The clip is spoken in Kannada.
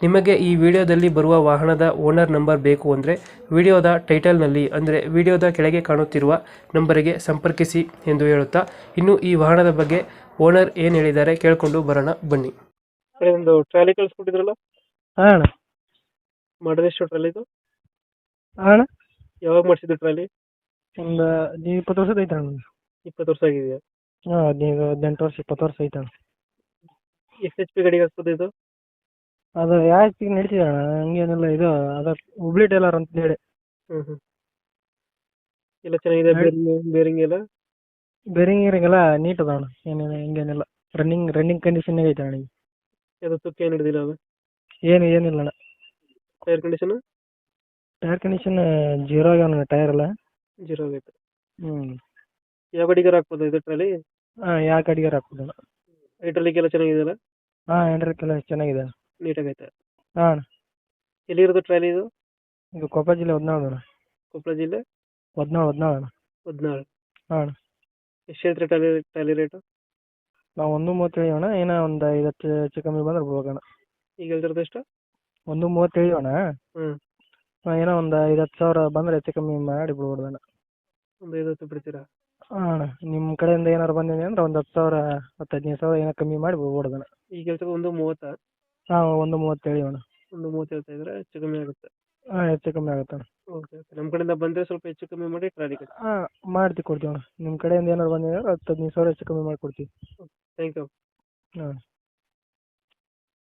ನಿಮಗೆ ಈ ವಿಡಿಯೋದಲ್ಲಿ ಬರುವ ವಾಹನದ ಓನರ್ ನಂಬರ್ ಬೇಕು ಅಂದರೆ ವಿಡಿಯೋದ ಟೈಟಲ್ನಲ್ಲಿ ಅಂದರೆ ವಿಡಿಯೋದ ಕೆಳಗೆ ಕಾಣುತ್ತಿರುವ ನಂಬರಿಗೆ ಸಂಪರ್ಕಿಸಿ ಎಂದು ಹೇಳುತ್ತಾ ಇನ್ನು ಈ ವಾಹನದ ಬಗ್ಗೆ ಓನರ್ ಏನು ಹೇಳಿದ್ದಾರೆ ಕೇಳಿಕೊಂಡು ಬರೋಣ ಬನ್ನಿ. ಒಂದು ಟ್ರಾಲಿ ಕಳಿಸ್ಕೊಟ್ಟಿದ್ರಲ್ಲ? ಹಾಂ ಅಣ್ಣ. ಎಷ್ಟು ಟ್ರಾಲಿ ಇದು? ಹಾಂ ಅಣ್ಣ. ಯಾವಾಗ ಮಾಡಿಸಿದ್ದು ಟ್ರಾಲಿ? ಒಂದು ಹದಿನೈದು ಇಪ್ಪತ್ತು ವರ್ಷದ ಐತೆ ಅಣ್ಣ. ಇಪ್ಪತ್ತು ವರ್ಷ ಆಗಿದೆಯಾ? ಹಾಂ ಹದಿನೈದು ಹದಿನೆಂಟು ವರ್ಷ ಇಪ್ಪತ್ತು ವರ್ಷ ಐತೆ ಅಣ್ಣ. ಎಷ್ಟು ಎಚ್ ಪಿ ಗಾಡಿಗೆ ಹಾಕ್ಬೋದು ಇದು ಅದು ಯಾಕೆ ನಡೀತಿದೆ ಅಣ್ಣ ಹಂಗೇನಿಲ್ಲ ಇದು ಅದ ಹುಬ್ಳಿ ಟೈಲರ್ ಅಂತ ಹೇಳಿ. ಹ್ಮ್ ಹ್ಮ್. ಎಲ್ಲ ಚೆನ್ನಾಗಿದೆ ಬೇರಿಂಗ್ ಎಲ್ಲ? ಬೇರಿಂಗ್ ಗೀರಿಂಗ್ ನೀಟ್ ಅದ ಅಣ್ಣ. ಏನೇನು ಹಿಂಗೇನಿಲ್ಲ. ರನ್ನಿಂಗ್ ರನ್ನಿಂಗ್ ಕಂಡೀಷನ್ ಐತೆ ಅಣ್ಣ ಈಗ ಅದು ತುಕ್ಕ ಏನು ಹಿಡಿದಿಲ್ಲ ಅದು? ಏನು ಏನಿಲ್ಲ ಅಣ್ಣ. Tyre condition tyre condition zero ಆಗ್ಯಾವ ಟೈರ್ ಎಲ್ಲ. ಜೀರೋ ಆಗೈತೆ. ಹ್ಮ್. ಯಾವ ಗಾಡಿಗಾರ ಹಾಕ್ಬೋದು ಇದು ಟ್ರಾಲಿ ಹಾಂ ಯಾವ ಗಾಡಿಗಾರ ಹಾಕ್ಬೋದು ಅಣ್ಣ. ಹೈಡ್ರಾಲಿಕ್ ಎಲ್ಲ ಚೆನ್ನಾಗಿದೆಯಲ್ಲ? ಹಾಂ ಎಂಡ್ರಕ್ಕೆಲ್ಲ ಚೆನ್ನಾಗಿದೆ ನೀಟಾಗೈತೆ. ಹಾಂ ಎಲ್ಲಿ ಎಲ್ಲಿರೋದು ಟ್ರಾಲಿ ಇದು? ಇದು ಕೊಪ್ಪಳ ಜಿಲ್ಲೆ ಹದಿನಾಳು ಅಣ್ಣ. ಕೊಪ್ಪಳ ಜಿಲ್ಲೆ? ಹದಿನಾಳು ಹದಿನಾಳು ಅಣ್ಣ. ಹದಿನಾಳು. ಹಾಂ ಎಷ್ಟು ಹೇಳ್ತೀರಿ ಟ್ರಾಲಿ ಟ್ರಾಲಿ ರೇಟು ನಾವು ಒಂದು ಮೂವತ್ತು ಅಣ್ಣ ಏನೋ ಒಂದು ಐದು ಹತ್ತು ಹೆಚ್ಚು ಕಮ್ಮಿ ಬಂದ್ರೆ ಬಿಡ್ಬೇಕಣ್ಣ ಈಗ ಹೇಳ್ತಿರೋದು ಎಷ್ಟು? ಒಂದು ಮೂವತ್ತು ಅಣ್ಣ. ಹ್ಞೂ ಏನೋ ಒಂದು ಐದು ಹತ್ತು ಸಾವಿರ ಬಂದರೆ ಹೆಚ್ಚು ಕಮ್ಮಿ ಮಾಡಿ ಬಿಡ್ಬೋದಣ್ಣ ಒಂದು ಒಂದು ಹತ್ತು ಬಿಡ್ತೀರಾ? ಹಾಂ ಅಣ್ಣ ನಿಮ್ಮ ಕಡೆಯಿಂದ ಏನಾರು ಬಂದಿದೆ ಅಂದ್ರೆ ಒಂದು ಹತ್ತು ಸಾವಿರ ಹತ್ತು ಹದಿನೈದು ಸಾವಿರ ಏನೋ ಕಮ್ಮಿ ಮಾಡಿ ಬಿಡ್ಬೋದಣ್ಣ ಈಗ ಹೇಳ್ತಿರೋದು ಒಂದು ಮೂವತ್ತಾ? ಹಾಂ ಒಂದು ಮೂವತ್ತೇಳು ಅಣ್ಣ. ಒಂದು ಮೂವತ್ತು ಹೇಳ್ತಾ ಇದ್ರೆ ಹೆಚ್ಚು ಕಮ್ಮಿ ಆಗುತ್ತೆ. ಹಾಂ ಹೆಚ್ಚು ಕಮ್ಮಿ ಆಗುತ್ತೆ ಅಣ್ಣ. Okay okay. ನಮ್ಮ ಕಡೆಯಿಂದ ಬಂದ್ರೆ ಸ್ವಲ್ಪ ಹೆಚ್ಚು ಕಮ್ಮಿ ಮಾಡಿ ಟ್ರಾಲಿ ಕಟ್ಟಿ ಹಾ ಮಾಡ್ತಿ ಕೊಡ್ತೀವಿ ಅಣ್ಣ. ನಿಮ್ಮ ಕಡೆಯಿಂದ ಏನಾರು ಬಂದಿದೆ ಹತ್ತು ಹದಿನೈದು ಸಾವಿರ ಹೆಚ್ಚು ಕಮ್ಮಿ ಮಾಡಿ ಕೊಡ್ತೀವಿ. Thank you. ಹಾಂ.